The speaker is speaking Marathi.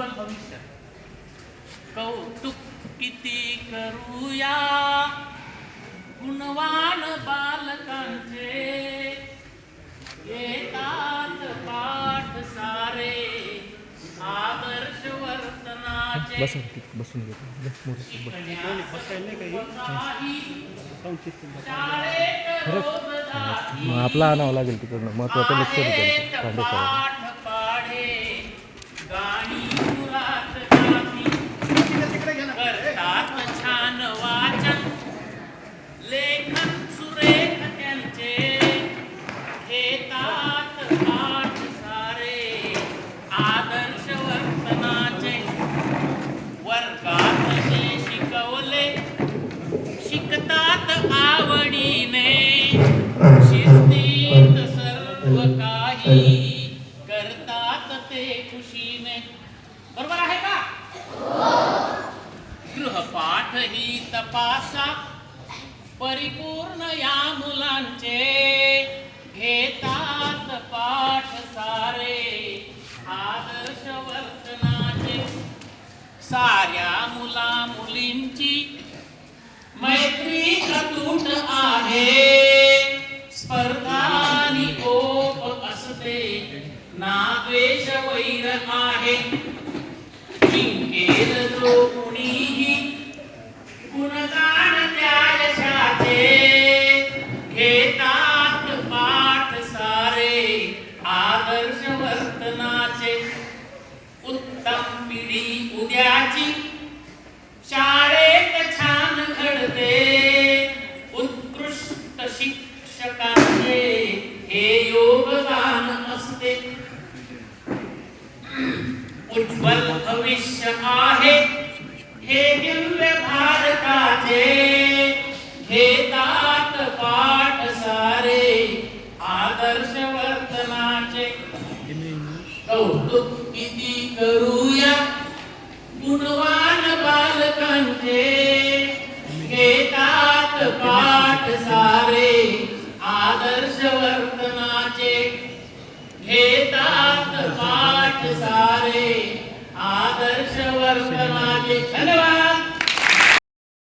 उज्ज्वल भविष्य. कौतुक किती करूया? गुणवान बालकांचे. येतात पाठ सारे. आदर्श वर्तनाचे. बसून बसून घेतो. मग आपला आणावं लागेल तिकडनं. महत्वाचं लेक्चर शिस्तीत सर्व काही करतात ते खुशीने बरोबर आहे का गृहपाठ ही तपासा परिपूर्ण या मुलांचे घेतात पाठ सारे आदर्श वर्तनाचे साऱ्या मुला मुलींची मैत्री अतूट आहे. ना द्वेष वैर आहे. जिंकेल जो कुणीही गुणगान त्या यशाचे घेतात पाठ सारे आदर्श वर्तनाचे उत्तम पिढी उद्याची योगदान असते उज्ज्वल भविष्य आहे. हे दिव्य भारताचे. घेतात पाठ सारे. आदर्श वर्तनाचे. कौतुक किती करूया. गुणवान बालकांचे. घेतात पाठ सारे. आदर्श वर्तन घेतात पाठ सारे. आदर्श वर्तनाचे धन्यवाद.